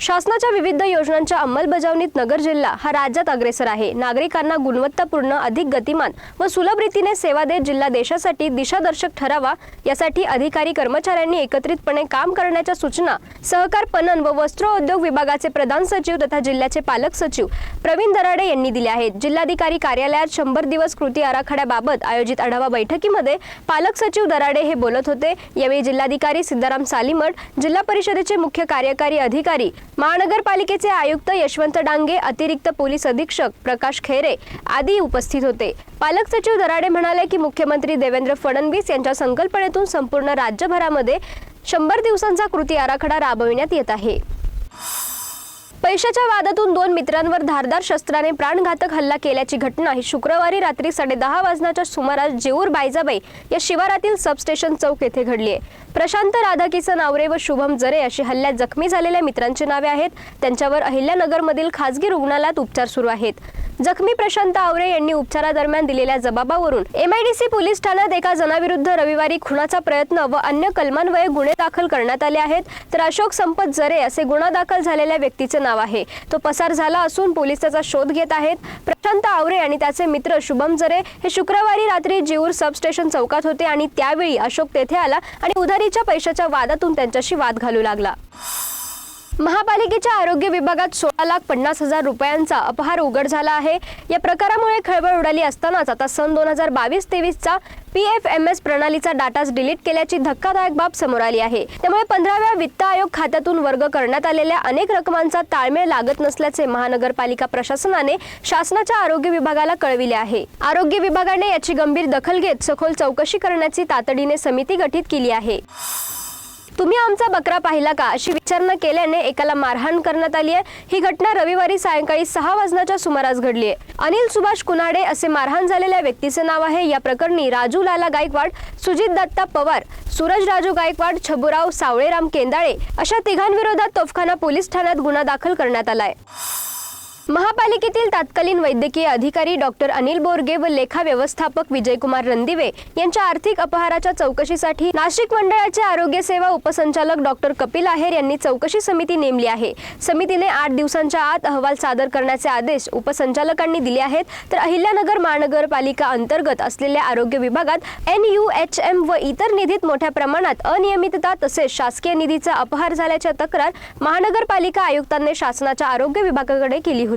शासनाच्या विविध योजनांच्या अंमलबजावणीत नगर जिल्हा हा राज्यात अग्रेसर आहे. नागरिकांना गुणवत्तापूर्ण अधिक गतिमान व सुलभ रीतीने सेवा देत जिल्हा देशासाठी दिशादर्शक ठरावा यासाठी अधिकारी कर्मचाऱ्यांनी एकत्रितपणे काम करण्याच्या सूचना सहकार पणन व वस्त्रोद्योग विभागाचे प्रधान सचिव तथा जिल्ह्याचे पालक सचिव प्रवीण दराडे यांनी दिले आहेत. जिल्हाधिकारी कार्यालयात शंभर दिवस कृती आराखड्याबाबत आयोजित आढावा बैठकीमध्ये पालक सचिव दराडे हे बोलत होते. यावेळी जिल्हाधिकारी सिद्धाराम सालीमठ जिल्हा परिषदेचे मुख्य कार्यकारी अधिकारी महानगरपालिकेचे आयुक्त यशवंत डांगे अतिरिक्त पोलीस अधीक्षक प्रकाश खैरे आदी उपस्थित होते. पालक सचिव दराडे म्हणाले की मुख्यमंत्री देवेंद्र फडणवीस यांच्या संकल्पनेतून संपूर्ण राज्यभरामध्ये शंभर दिवसांचा कृती आराखडा राबविण्यात येत आहे. पैशाच्या वादातून दोन मित्रांवर धारदार शस्त्राने प्राणघातक हल्ला केल्याची घटना ही शुक्रवारी रात्री साडेदहा वाजण्याच्या सुमारास जेऊर बायजाबाई या शिवारातील सबस्टेशन चौक येथे घडली आहे. प्रशांत राधाकिसन आवरे व शुभम जरे अशी हल्ल्यात जखमी झालेल्या मित्रांची नावे आहेत. त्यांच्यावर अहिल्यानगरमधील खासगी रुग्णालयात उपचार सुरू आहेत. जखमी प्रशांत आवरे यांनी उपचारादरम्यान दिलेल्या जबाबावरून एमआयडीसी पोलीस ठाण्यात एका जणाविरुद्ध रविवारी खुनाचा प्रयत्न व अन्य कलमांवये गुन्हे दाखल करण्यात आले आहेत. तर अशोक संपत जरे असे गुन्हा दाखल झालेल्या व्यक्तीचे नाव आहे. तो पसार झाला असून पोलीस त्याचा शोध घेत आहेत. प्रशांत आवरे आणि त्याचे मित्र शुभम जरे हे शुक्रवारी रात्री जेऊर सबस्टेशन चौकात होते आणि त्यावेळी अशोक तेथे आला आणि उधारीच्या पैशाच्या वादातून त्यांच्याशी वाद घालू लागला. महापालिकेच्या आरोग्य विभागात सोळा लाख पन्नास हजार रुपयांचा अपहार उघड झाला आहे. या प्रकारामुळे खळबळ उडाली असतानाच आता सन दोन हजार बावीस तेवीसचा पी एफ एम एस प्रणालीचा डाटाच डिलीट केल्याची धक्कादायक बाब समोर आली आहे. त्यामुळे पंधराव्या वित्त आयोग खात्यातून वर्ग करण्यात आलेल्या अनेक रकमांचा ताळमेळ लागत नसल्याचे महानगरपालिका प्रशासनाने शासनाच्या आरोग्य विभागाला कळविले आहे. आरोग्य विभागाने याची गंभीर दखल घेत सखोल चौकशी करण्याची तातडीने समिती गठीत केली आहे. तुम्ही आमचा बकरा पाहिला का? अशी विचारणा केल्याने एकाला मारहाण करण्यात आली आहे. ही घटना रविवारी सायंकाळी सहा वाजण्याच्या सुमारास घडली आहे अनिल सुभाष कुनाडे असे मारहाण झालेल्या व्यक्तीचे नाव आहे. या प्रकरणी राजू लाला गायकवाड सुजित दत्ता पवार सूरज राजू गायकवाड छबुराव सावळेराम केंदाळे अशा तिघांविरोधात तोफखाना पोलीस ठाण्यात गुन्हा दाखल करण्यात आलाय. महापालिकेतील तत्कालीन वैद्यकीय अधिकारी डॉक्टर अनिल बोरगे व लेखा व्यवस्थापक विजयकुमार रणदिवे यांच्या आर्थिक अपहाराच्या चौकशीसाठी नाशिक मंडळाचे आरोग्य सेवा उपसंचालक डॉक्टर कपिल आहेर यांनी चौकशी समिती नेमली आहे. समितीने आठ दिवसांच्या आत अहवाल सादर करण्याचे आदेश उपसंचालकांनी दिले आहेत. तर अहिल्यानगर महानगरपालिका अंतर्गत असलेल्या आरोग्य विभागात एन यू एच एम व इतर निधीत मोठ्या प्रमाणात अनियमितता तसेच शासकीय निधीचा अपहार झाल्याच्या तक्रार महानगरपालिका आयुक्तांनी शासनाच्या आरोग्य विभागाकडे केली होती.